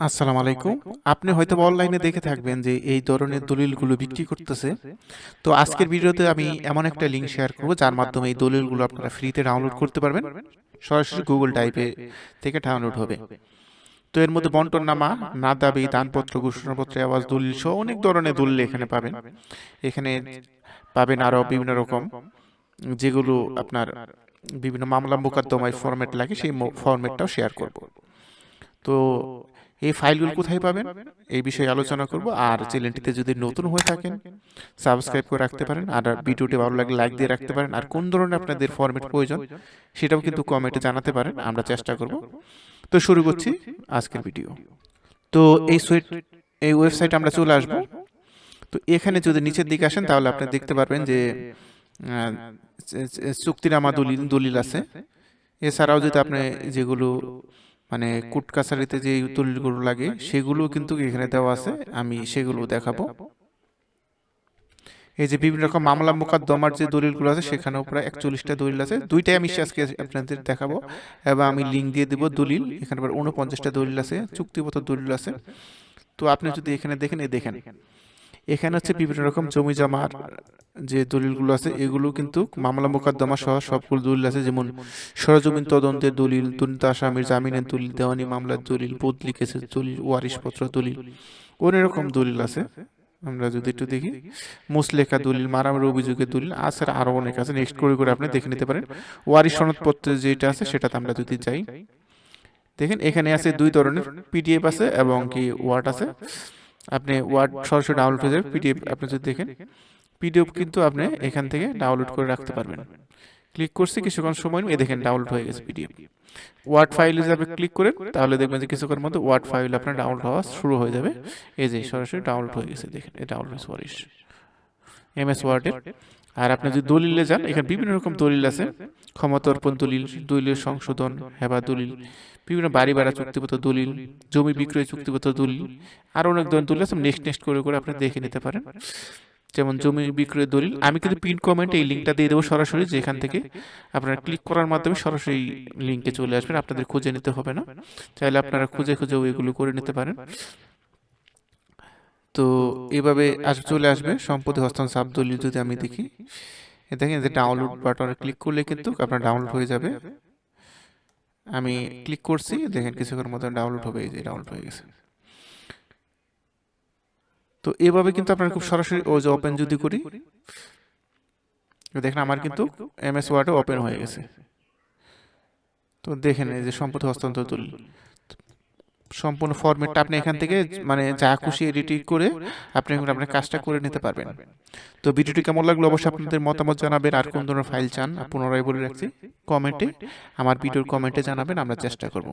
আসসালামু আলাইকুম। আপনি হয়তো অনলাইনে দেখে থাকবেন যে এই ধরনের দলিলগুলো বিক্রি করতেছে। তো আজকের ভিডিওতে আমি এমন একটা লিঙ্ক শেয়ার করব যার মাধ্যমে এই দলিলগুলো আপনারা ফ্রিতে ডাউনলোড করতে পারবেন। সরাসরি গুগল টাইপে থেকে ডাউনলোড হবে। তো এর মধ্যে বন্টন নামা না দাবি দানপত্র ঘোষণাপত্র আওয়াজ দলিল সহ অনেক ধরনের দলিল এখানে পাবেন। এখানে পাবেন আরও বিভিন্ন রকম যেগুলো আপনার বিভিন্ন মামলা মোকদ্দমায় ফরম্যাট লাগে সেই ফরম্যাটটাও শেয়ার করব তো এই ফাইলগুলো কোথায় পাবেন? এই বিষয়ে আলোচনা করব। আর চ্যানেলটিতে যদি নতুন হয়ে থাকেন সাবস্ক্রাইব করে রাখতে পারেন। আর ভিডিওটি ভালো লাগলে লাইক দিয়ে রাখতে পারেন। আর কোন ধরনের আপনাদের ফরম্যাট প্রয়োজন সেটাও কিন্তু কমেন্টে জানাতে পারেন। আমরা চেষ্টা করব। তো শুরু করছি আজকের ভিডিও তো এই সুইট এই ওয়েবসাইটে আমরা চলে আসব। তো এখানে যদি নিচের দিকে আসেন তাহলে আপনি দেখতে পারবেন যে চুক্তিনামা দলিল দলিল আছে। এছাড়াও যদি আপনি যেগুলো মানে কোর্ট কাছারিতে যে দলিলগুলো লাগে সেগুলো কিন্তু এখানে দেওয়া আছে। আমি সেগুলো দেখাবো। এই যে বিভিন্ন রকম মামলা মোকদ্দমার যে দলিলগুলো আছে সেখানেও প্রায় একচল্লিশটা দলিল আছে। দুইটাই আমি আজকে আপনাদের দেখাবো। এবং আমি লিঙ্ক দিয়ে দেবো দলিল। এখানে প্রায় উনপঞ্চাশটা দলিল আছে চুক্তিপত্র দলিল আছে। তো আপনি যদি এখানে দেখেন। এই দেখেন। এখানে হচ্ছে বিভিন্ন রকম জমি জমার যে দলিলগুলো আছে এগুলো কিন্তু মামলা মোকদ্দমা সহ সবগুলো দলিল আছে যেমন সরজমিন তদন্তের দলিল দুর্নীত আসামির জামিনের দলিল দেওয়ানি মামলার দলিল বদলি কেসের দলিল ওয়ারিশপত্র দলিল অনেক রকম দলিল আছে। আমরা যদি একটু দেখি মুসলেখা দলিল মারামারি অভিযোগের দলিল আছে আরও অনেক আছে নেক্সট করে করে আপনি দেখে নিতে পারেন। ওয়ারিশ সনদপত্র যেটা আছে সেটাতে আমরা যদি যাই দেখেন এখানে আছে দুই ধরনের পিডিএফ আছে এবং কি ওয়ার্ড আছে আপনি ওয়ার্ড সরাসরি ডাউনলোড হয়ে যাবে পিডিএফ আপনি যদি দেখেন পিডিএফ কিন্তু আপনি এখান থেকে ডাউনলোড করে রাখতে পারবেন। ক্লিক করছি কিছুক্ষণ সময় নিয়ে দেখেন ডাউনলোড হয়ে গেছে পিডিএফ ওয়ার্ড ফাইল আপনি ক্লিক করেন তাহলে দেখবেন যে কিছুক্ষণের মধ্যে ওয়ার্ড ফাইল আপনার ডাউনলোড হওয়া শুরু হয়ে যাবে। এই যে সরাসরি ডাউনলোড হয়ে গেছে দেখেন এই ডাউনলোড সরি এম এস ওয়ার্ডের আর আপনি যদি দলিলে যান, এখানে বিভিন্ন রকম দলিল আছে। ক্ষমতার্পণ দলিল দলিলের সংশোধন, হেবা দলিল, বিভিন্ন বাড়ি ভাড়া চুক্তিপত্র দলিল, জমি বিক্রয় চুক্তিপত্র দলিল আরও অনেক ধরনের দলিল আছে। নেক্সট নেক্সট করে করে আপনি দেখে নিতে পারেন। যেমন জমি বিক্রয়ের দলিল, আমি কিন্তু পিন কমেন্টে এই লিঙ্কটা দিয়ে দেবো সরাসরি, যেখান থেকে আপনারা ক্লিক করার মাধ্যমে সরাসরি লিঙ্কে চলে আসবেন। আপনাদের খুঁজে নিতে হবে না। চাইলে আপনারা খুঁজে খুঁজে এগুলো করে নিতে পারেন। তো এভাবে আস চলে আসবে। সম্পত্তি হস্তান্তর সাব দলিল যদি আমি দেখি দেখেন যে ডাউনলোড বাটনে ক্লিক করলে কিন্তু আপনার ডাউনলোড হয়ে যাবে। আমি ক্লিক করছি, দেখেন কিছুক্ষণের মধ্যে ডাউনলোড হবে, এই যে ডাউনলোড হয়ে গেছে। তো এভাবে কিন্তু আপনার খুব সরাসরি ও যে ওপেন যদি করি, দেখেন আমার কিন্তু এম এস ওয়ার্ডে ওপেন হয়ে গেছে। তো দেখেন এই যে সম্পত্তি হস্তান্তর দলিল সম্পূর্ণ ফরম্যাটটা আপনি এখান থেকে মানে যা খুশি এডিটিং করে আপনি এখন আপনার কাজটা করে নিতে পারবেন। তো ভিডিওটি কেমন লাগল? অবশ্যই আপনাদের মতামত জানাবেন। আর কোন ধরনের ফাইল চান পুনরায় বলে রাখছি। কমেন্টে আমার ভিডিওর কমেন্টে জানাবেন আমরা চেষ্টা করব।